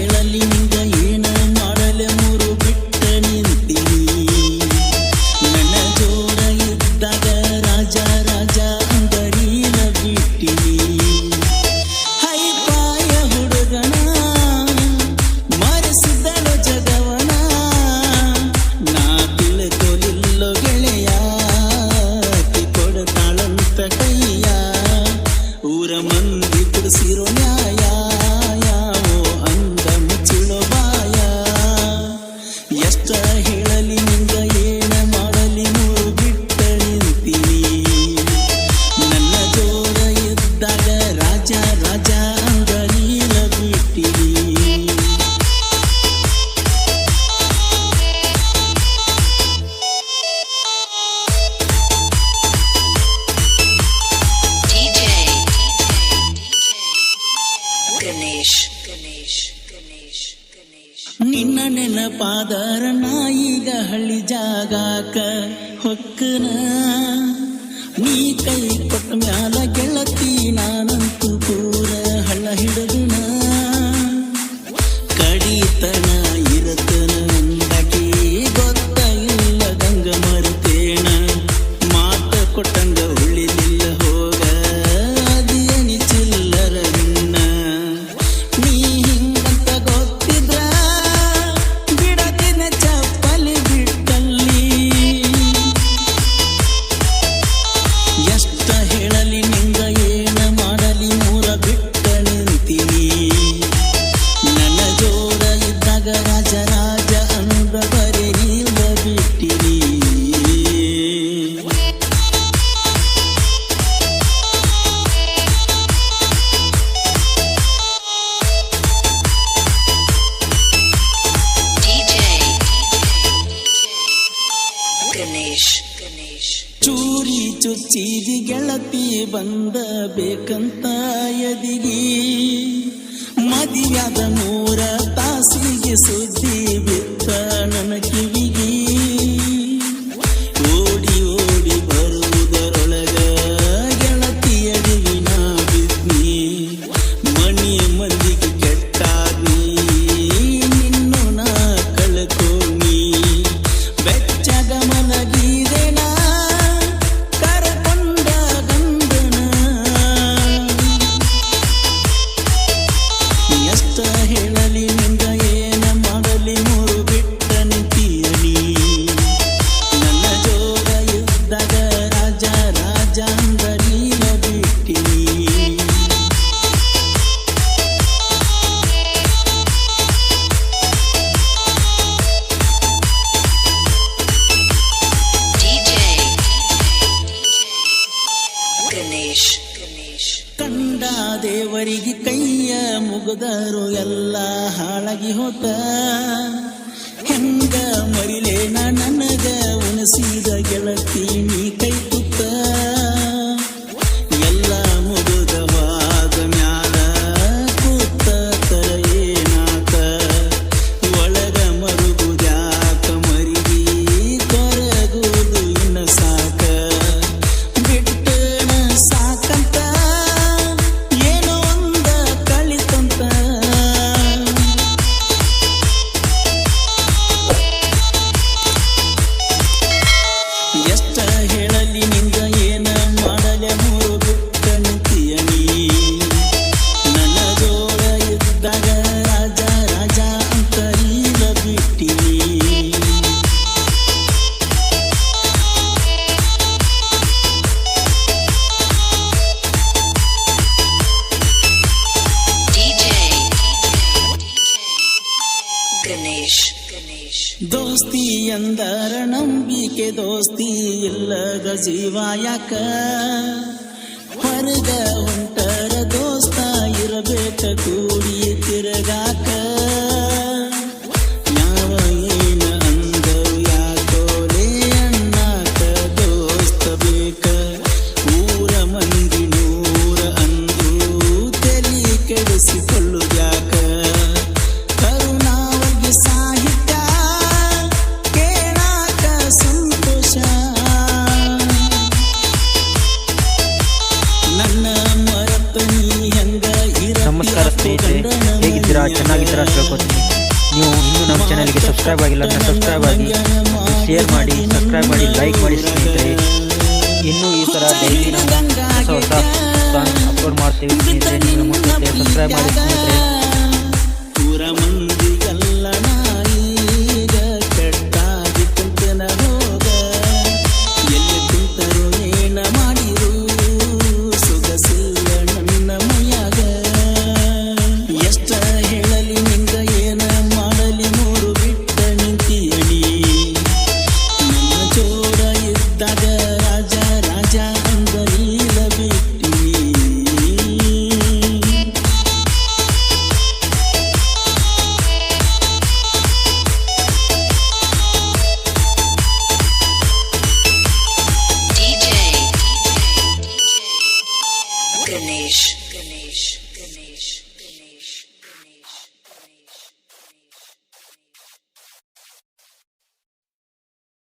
为了黎明的一 ನೆನಪಾದರ ನಾಯಿಗ ಹಳ್ಳಿ ಜಾಗಾಕ ಹೊಕ್ಕನ. ನೀ ಕೈ ಕೊಟ್ಟ ಮ್ಯಾಲ ಗೆಳತಿ ನಾನಂತೂ ಚುಚ್ಚಿದಿ ಗೆಳತಿ ಬಂದ ಬೇಕಂತ ಎದಿಗಿ. ಮದಿಯಾದ ಮೂರ ತಾಸಿಗೆ ಸುದ್ದಿ ದೇವರಿಗೆ ಕೈಯ ಮುಗದರು ಎಲ್ಲ ಹಾಳಾಗಿ ಹೋತ ಹೆಂಗ ಮರಿಲೇನ ನನಗ ಉಣಸಿದ ಎಷ್ಟ ಹೇಳಲಿ ನಿಂಗ ಏನ ಮಾಡಲೆ ಮೂರು ಬಿಟ್ಟ ನಿಂತಿಯ ನೀ ಈಗ ಬಿಟ್ಟಿನಿ. Ganesh ದೋಸ್ತಿ ಎಂದರ ನಂಬಿಕೆ ದೋಸ್ತಿ ಇಲ್ಲದ ಜೀವ ಯಾಕ? ಹೊರಗ ಹೊಂಟರ ದೋಸ್ತ ಇರಬೇಕ ಕೂಡಿ ತಿರುಗಾಕ. ಚೆನ್ನಾಗಿದ್ದೀರಾ ಅಂತ ಹೇಳ್ಕೊತೀನಿ ನೀವು ಇನ್ನೂ ನಮ್ಮ ಚಾನಲ್ಗೆ ಸಬ್ಸ್ಕ್ರೈಬ್ ಆಗಿಲ್ಲ ಅಂದರೆ ಸಬ್ಸ್ಕ್ರೈಬ್ ಆಗಿ ಶೇರ್ ಮಾಡಿ, ಸಬ್ಸ್ಕ್ರೈಬ್ ಮಾಡಿ ಲೈಕ್ ಮಾಡಿ ಸ್ನೇಹಿತರೆ. ಇನ್ನೂ ಈ ಥರ ಡೈಲಿ ನಾವು ಹೊಸ ಹೊಸ ಸಾಂಗ್ ಅಪ್ಲೋಡ್ ಮಾಡ್ತೀವಿ. ನೀವು ನಮ್ಮ ಸಬ್ಸ್ಕ್ರೈಬ್ ಮಾಡಿ ಸ್ನೇಹಿತರೆ.